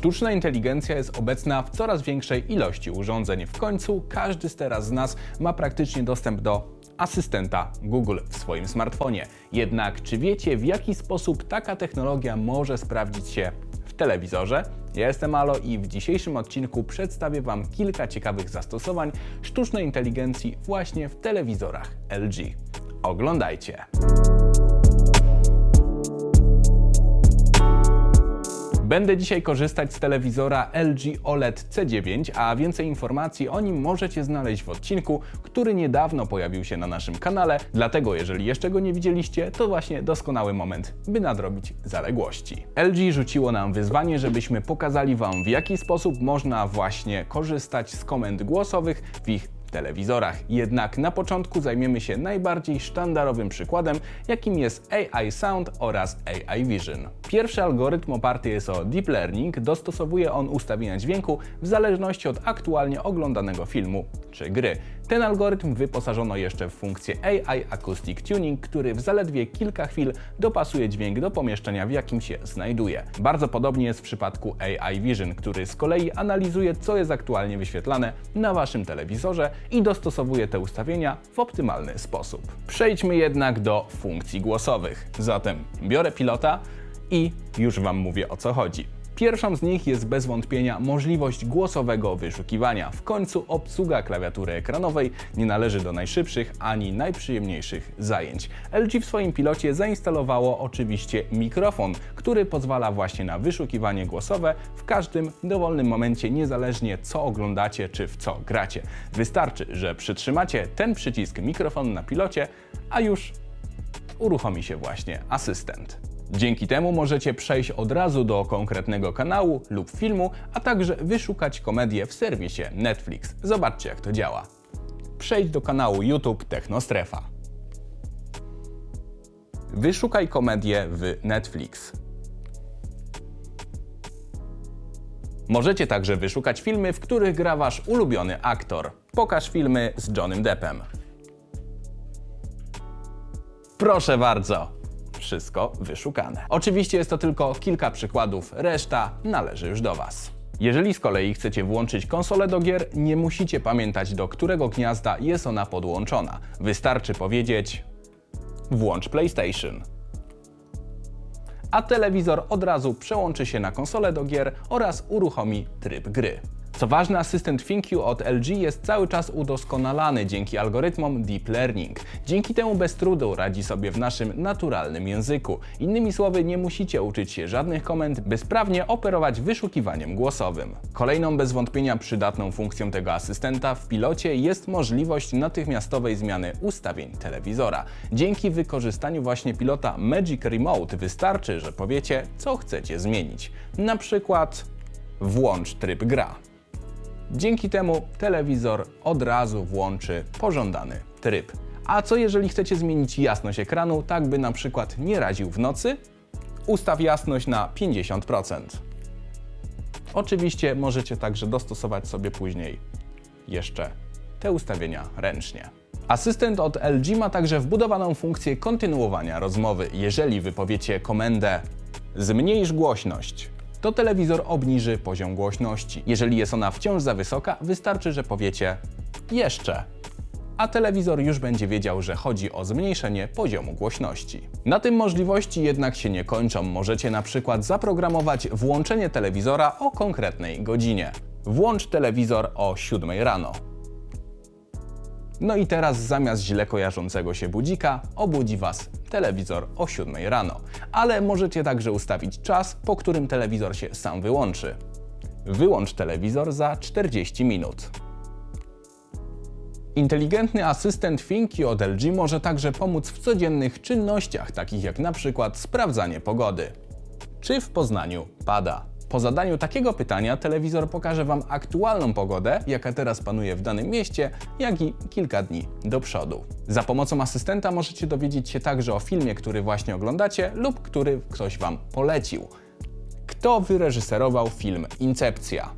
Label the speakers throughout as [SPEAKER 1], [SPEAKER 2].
[SPEAKER 1] Sztuczna inteligencja jest obecna w coraz większej ilości urządzeń. W końcu każdy z teraz z nas ma praktycznie dostęp do asystenta Google w swoim smartfonie. Jednak czy wiecie, w jaki sposób taka technologia może sprawdzić się w telewizorze? Ja jestem Alo i w dzisiejszym odcinku przedstawię Wam kilka ciekawych zastosowań sztucznej inteligencji właśnie w telewizorach LG. Oglądajcie! Będę dzisiaj korzystać z telewizora LG OLED C9, a więcej informacji o nim możecie znaleźć w odcinku, który niedawno pojawił się na naszym kanale. Dlatego, jeżeli jeszcze go nie widzieliście, to właśnie doskonały moment, by nadrobić zaległości. LG rzuciło nam wyzwanie, żebyśmy pokazali Wam, w jaki sposób można właśnie korzystać z komend głosowych w ich telewizorach. Jednak na początku zajmiemy się najbardziej sztandarowym przykładem, jakim jest AI Sound oraz AI Vision. Pierwszy algorytm oparty jest o Deep Learning, dostosowuje on ustawienia dźwięku w zależności od aktualnie oglądanego filmu czy gry. Ten algorytm wyposażono jeszcze w funkcję AI Acoustic Tuning, który w zaledwie kilka chwil dopasuje dźwięk do pomieszczenia, w jakim się znajduje. Bardzo podobnie jest w przypadku AI Vision, który z kolei analizuje, co jest aktualnie wyświetlane na Waszym telewizorze i dostosowuje te ustawienia w optymalny sposób. Przejdźmy jednak do funkcji głosowych. Zatem biorę pilota i już Wam mówię o co chodzi. Pierwszą z nich jest bez wątpienia możliwość głosowego wyszukiwania. W końcu obsługa klawiatury ekranowej nie należy do najszybszych ani najprzyjemniejszych zajęć. LG w swoim pilocie zainstalowało oczywiście mikrofon, który pozwala właśnie na wyszukiwanie głosowe w każdym dowolnym momencie, niezależnie co oglądacie czy w co gracie. Wystarczy, że przytrzymacie ten przycisk mikrofonu na pilocie, a już uruchomi się właśnie asystent. Dzięki temu możecie przejść od razu do konkretnego kanału lub filmu, a także wyszukać komedię w serwisie Netflix. Zobaczcie jak to działa. Przejdź do kanału YouTube Technostrefa. Wyszukaj komedię w Netflix. Możecie także wyszukać filmy, w których gra wasz ulubiony aktor. Pokaż filmy z Johnnym Deppem. Proszę bardzo, wszystko wyszukane. Oczywiście jest to tylko kilka przykładów, reszta należy już do Was. Jeżeli z kolei chcecie włączyć konsolę do gier, nie musicie pamiętać do którego gniazda jest ona podłączona. Wystarczy powiedzieć włącz PlayStation. A telewizor od razu przełączy się na konsolę do gier oraz uruchomi tryb gry. Co ważne, asystent ThinQ od LG jest cały czas udoskonalany dzięki algorytmom Deep Learning. Dzięki temu bez trudu radzi sobie w naszym naturalnym języku. Innymi słowy, nie musicie uczyć się żadnych komend, by sprawnie operować wyszukiwaniem głosowym. Kolejną bez wątpienia przydatną funkcją tego asystenta w pilocie jest możliwość natychmiastowej zmiany ustawień telewizora. Dzięki wykorzystaniu właśnie pilota Magic Remote wystarczy, że powiecie, co chcecie zmienić. Na przykład włącz tryb gra. Dzięki temu telewizor od razu włączy pożądany tryb. A co jeżeli chcecie zmienić jasność ekranu, tak by na przykład nie raził w nocy? Ustaw jasność na 50%. Oczywiście możecie także dostosować sobie później jeszcze te ustawienia ręcznie. Asystent od LG ma także wbudowaną funkcję kontynuowania rozmowy. Jeżeli wypowiecie komendę zmniejsz głośność, to telewizor obniży poziom głośności. Jeżeli jest ona wciąż za wysoka, wystarczy, że powiecie jeszcze a telewizor już będzie wiedział, że chodzi o zmniejszenie poziomu głośności. Na tym możliwości jednak się nie kończą. Możecie na przykład zaprogramować włączenie telewizora o konkretnej godzinie. Włącz telewizor o 7 rano. No i teraz zamiast źle kojarzącego się budzika, obudzi Was telewizor o 7 rano. Ale możecie także ustawić czas, po którym telewizor się sam wyłączy. Wyłącz telewizor za 40 minut. Inteligentny asystent Finki od LG może także pomóc w codziennych czynnościach, takich jak na przykład sprawdzanie pogody. Czy w Poznaniu pada? Po zadaniu takiego pytania telewizor pokaże Wam aktualną pogodę, jaka teraz panuje w danym mieście, jak i kilka dni do przodu. Za pomocą asystenta możecie dowiedzieć się także o filmie, który właśnie oglądacie lub który ktoś Wam polecił. Kto wyreżyserował film Incepcja?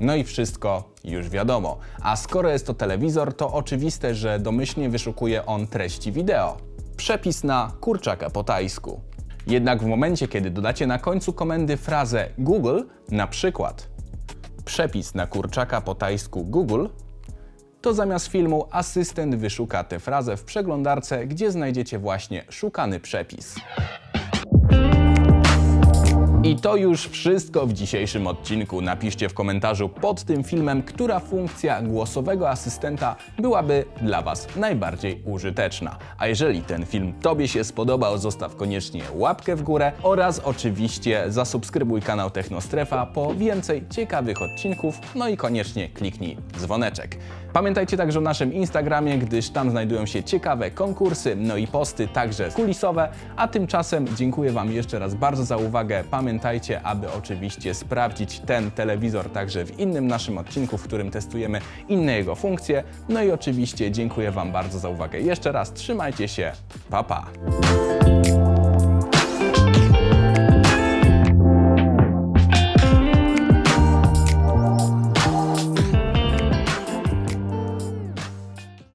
[SPEAKER 1] No i wszystko już wiadomo. A skoro jest to telewizor, to oczywiste, że domyślnie wyszukuje on treści wideo. Przepis na kurczaka po tajsku. Jednak w momencie, kiedy dodacie na końcu komendy frazę Google, na przykład przepis na kurczaka po tajsku Google, to zamiast filmu asystent wyszuka tę frazę w przeglądarce, gdzie znajdziecie właśnie szukany przepis. I to już wszystko w dzisiejszym odcinku. Napiszcie w komentarzu pod tym filmem, która funkcja głosowego asystenta byłaby dla Was najbardziej użyteczna. A jeżeli ten film Tobie się spodobał, zostaw koniecznie łapkę w górę oraz oczywiście zasubskrybuj kanał Technostrefa po więcej ciekawych odcinków, no i koniecznie kliknij dzwoneczek. Pamiętajcie także o naszym Instagramie, gdyż tam znajdują się ciekawe konkursy, no i posty także kulisowe. A tymczasem dziękuję Wam jeszcze raz bardzo za uwagę. Pamiętajcie, aby oczywiście sprawdzić ten telewizor także w innym naszym odcinku, w którym testujemy inne jego funkcje. No i oczywiście dziękuję Wam bardzo za uwagę. Jeszcze raz trzymajcie się. Pa pa.